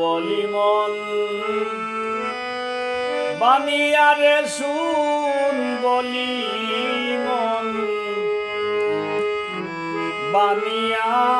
বলি মন। বানিয়ারে শুন বলি মন। বানিয়া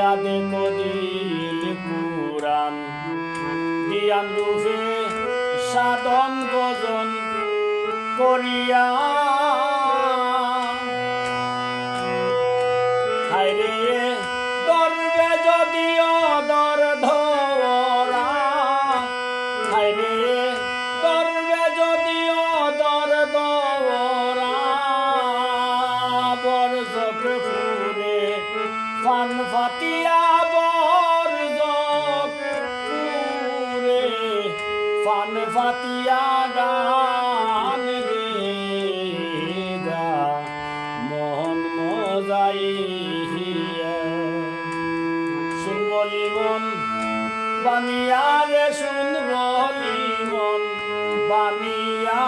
কুলিয়া দেখো দিল কুরান দিয়ান রূপে সাধন ভজন করিয়া ফান ফাতিয়া বরজক ফুরে ফান ফাতিয়া গান গে যা মন মজাইয়া। শুন বলি মন, বানিয়া রে শুন মন, বানিয়া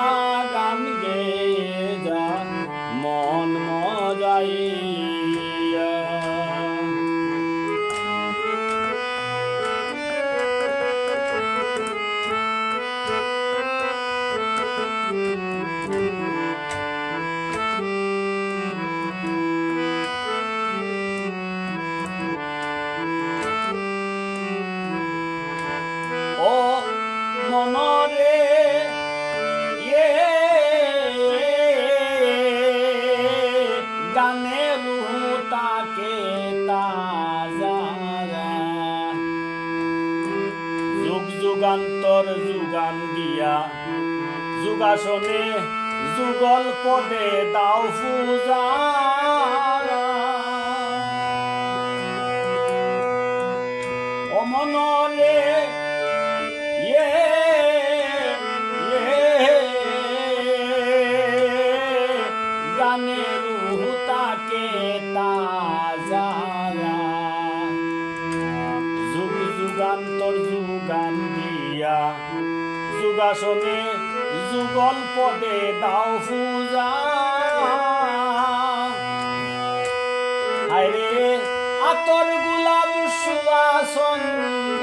যুগ যুগান্তর যুগান দিয়া। যুগাসনে যুগল পদে দাও পূজা। অমনরে ইয়ে যুগাসনে যুগল পদে দাও পূজা। আতর গুলাম সুবাসন্দন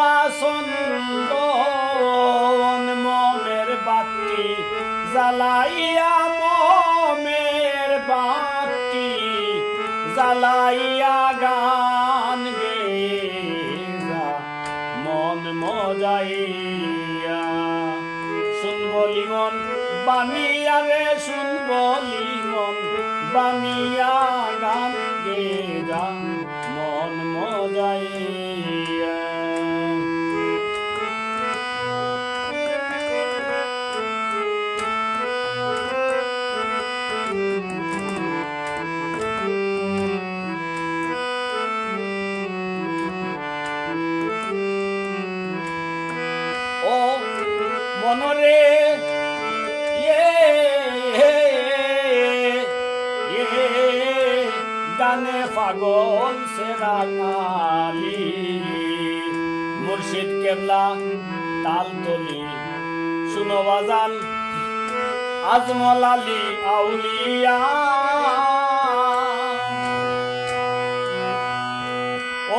সুয়াসন্দন মমের বাতি জ্বালাইয়া মমের বাতি জ্বালাইয়া গান গে মন মজাইয়া। শুন বলি মন বানিয়া রে শুন বলি মন বানিয়া গান গে মন মজাইয়া। মনরে ইয়ে, ইয়ে, ইয়ে। গানে পাগল সে রাঙালি মুর্শিদ কেবলা তাল সুনবাজান শুনো বাজান, আজমল আলী আউলিয়া। ও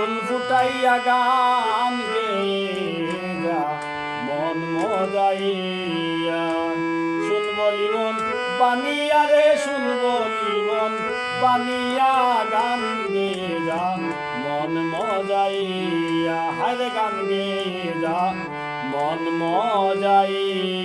ফুল ফুটাইয়া গান গেয়া মন মজাইয়া শুনবলি মন বানিয়া রে শুনবলি মন বানিয়া গান গেয়া মন মজাইয়া হায় গান গেয়া মন মজাইয়া